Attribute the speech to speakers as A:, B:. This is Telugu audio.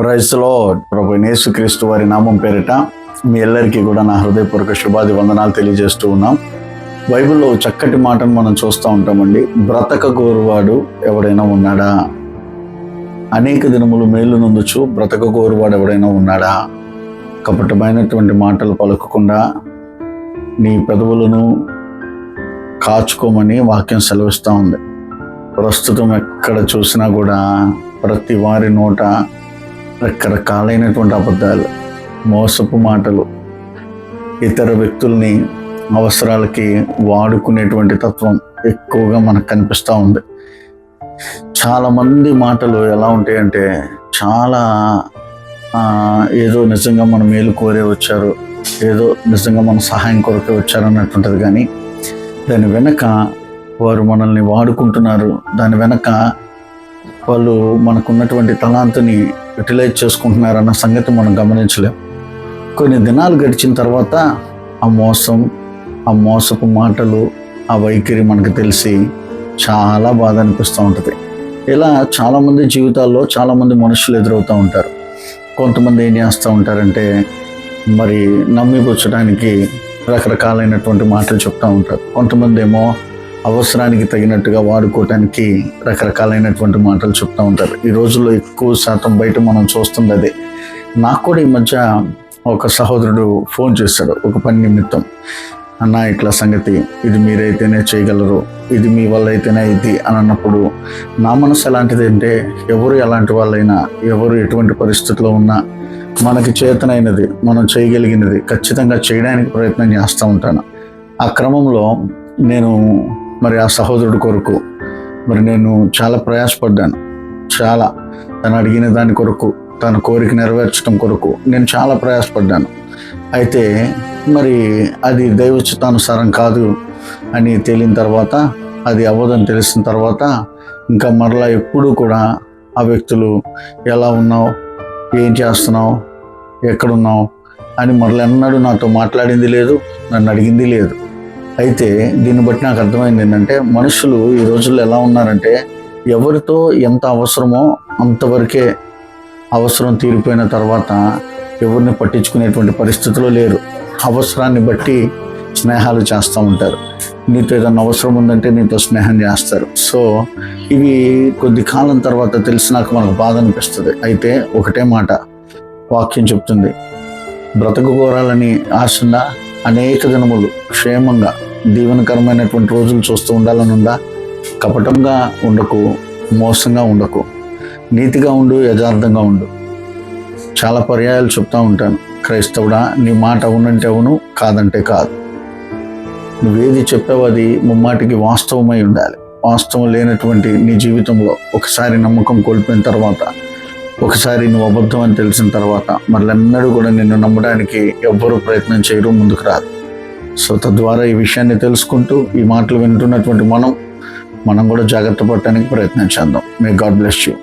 A: ప్రైజ్ ప్రభు యేసుక్రీస్తు వారి నామం పేరిట మీ అందరికీ కూడా నా హృదయపూర్వక శుభాది వందనాలు తెలియజేస్తూ ఉన్నాం. బైబిల్లో చక్కటి మాటను మనం చూస్తూ ఉంటామండి. బ్రతక గోరువాడు ఎవడైనా ఉన్నాడా? అనేక దినములు మేలు నొందుచు బ్రతక గోరువాడు ఎవడైనా ఉన్నాడా? కపటమైనటువంటి మాటలు పలుకకుండా నీ పెదవులను కాచుకోమని వాక్యం సెలవిస్తూ ఉంది. ప్రస్తుతం ఎక్కడ చూసినా కూడా ప్రతి వారి నోట రకరకాలైనటువంటి అబద్ధాలు మోసపు మాటలు ఇతర వ్యక్తుల్ని అవసరాలకి వాడుకునేటువంటి తత్వం ఎక్కువగా మనకు కనిపిస్తూ ఉంది. చాలామంది మాటలు ఎలా ఉంటాయంటే చాలా ఏదో నిజంగా మన మేలు కోరే వచ్చారు ఏదో నిజంగా మన సహాయం కొరకే వచ్చారు అన్నట్టుంటుంది కానీ దాని వెనక వారు మనల్ని వాడుకుంటున్నారు దాని వెనక వాళ్ళు మనకున్నటువంటి తలాంతుని యూటిలైజ్ చేసుకుంటున్నారన్న సంగతి మనం గమనించలేం. కొన్ని దినాలు గడిచిన తర్వాత ఆ మోసం ఆ మోసపు మాటలు ఆ వైఖరి మనకు తెలిసి చాలా బాధ అనిపిస్తూ ఉంటుంది. ఇలా చాలామంది జీవితాల్లో చాలామంది మనుషులు ఎదురవుతూ ఉంటారు. కొంతమంది ఏం చేస్తూ ఉంటారంటే మరి నమ్మిపుచ్చడానికి రకరకాలైనటువంటి మాటలు చెప్తూ ఉంటారు. కొంతమంది ఏమో అవసరానికి తగినట్టుగా వాడుకోవటానికి రకరకాలైనటువంటి మాటలు చెప్తూ ఉంటారు. ఈ రోజుల్లో ఎక్కువ శాతం బయట మనం చూస్తుంది అదే. నాకు కూడా ఈ మధ్య ఒక సహోదరుడు ఫోన్ చేశాడు ఒక పని నిమిత్తం. అన్న ఇట్లా సంగతి. ఇది మీరైతేనే చేయగలరు. ఇది మీ వల్ల అయితేనే ఇది అని అన్నప్పుడు నా మనసు ఎలాంటిది అంటే ఎవరు ఎలాంటి వాళ్ళైనా ఎవరు ఎటువంటి పరిస్థితుల్లో ఉన్నా మనకి చేతనైనది మనం చేయగలిగినది ఖచ్చితంగా చేయడానికి ప్రయత్నం చేస్తూ ఉంటాను. ఆ క్రమంలో నేను మరి ఆ సహోదరుడి కొరకు మరి నేను చాలా ప్రయాసపడ్డాను. చాలా. తను అడిగిన దాని కొరకు తన కోరిక నెరవేర్చడం కొరకు నేను చాలా ప్రయాసపడ్డాను. అయితే మరి అది దైవచితానుసారం కాదు అని తేలిన తర్వాత అది అవ్వదని తెలిసిన తర్వాత ఇంకా మరలా ఎప్పుడూ కూడా ఆ వ్యక్తులు ఎలా ఉన్నావు ఏం చేస్తున్నావు ఎక్కడున్నావు అని మరలా ఎన్నడూ నాతో మాట్లాడింది లేదు నన్ను అడిగింది లేదు. అయితే దీన్ని బట్టి నాకు అర్థమైంది ఏంటంటే మనుషులు ఈ రోజుల్లో ఎలా ఉన్నారంటే ఎవరితో ఎంత అవసరమో అంతవరకే అవసరం తీరిపోయిన తర్వాత ఎవరిని పట్టించుకునేటువంటి పరిస్థితిలో లేరు. అవసరాన్ని బట్టి స్నేహాలు చేస్తూ ఉంటారు. నీతో ఏదైనా అవసరం ఉందంటే నీతో స్నేహం చేస్తారు. సో ఇవి కొద్ది కాలం తర్వాత తెలిసినాక మనకు బాధ అనిపిస్తుంది. అయితే ఒకటే మాట వాక్యం చెప్తుంది. బ్రతకు కోరాలని అనేక దినములు క్షేమంగా దీవెనకరమైనటువంటి రోజులు చూస్తూ ఉండాలని ఉందా కపటంగా ఉండకు మోసంగా ఉండకు. నీతిగా ఉండు యథార్థంగా ఉండు. చాలా పర్యాయాలు చెప్తా ఉంటాను. క్రైస్తవుడా నీ మాట అవునంటే అవును కాదంటే కాదు. నువ్వేది చెప్పావో అది ముమ్మాటికి వాస్తవమై ఉండాలి. వాస్తవం లేనటువంటి నీ జీవితంలో ఒకసారి నమ్మకం కోల్పోయిన తర్వాత ఒకసారి నువ్వు అబద్ధం అని తెలిసిన తర్వాత మళ్ళెన్నడూ కూడా నిన్ను నమ్మడానికి ఎవ్వరూ ప్రయత్నం చేయరు ముందుకు రాదు సో తద్వారా ఈ విషయాన్ని తెలుసుకుంటూ ఈ మాటలు వింటున్నటువంటి మనం మనం కూడా జాగ్రత్త పడటానికి ప్రయత్నం చేద్దాం. May God bless you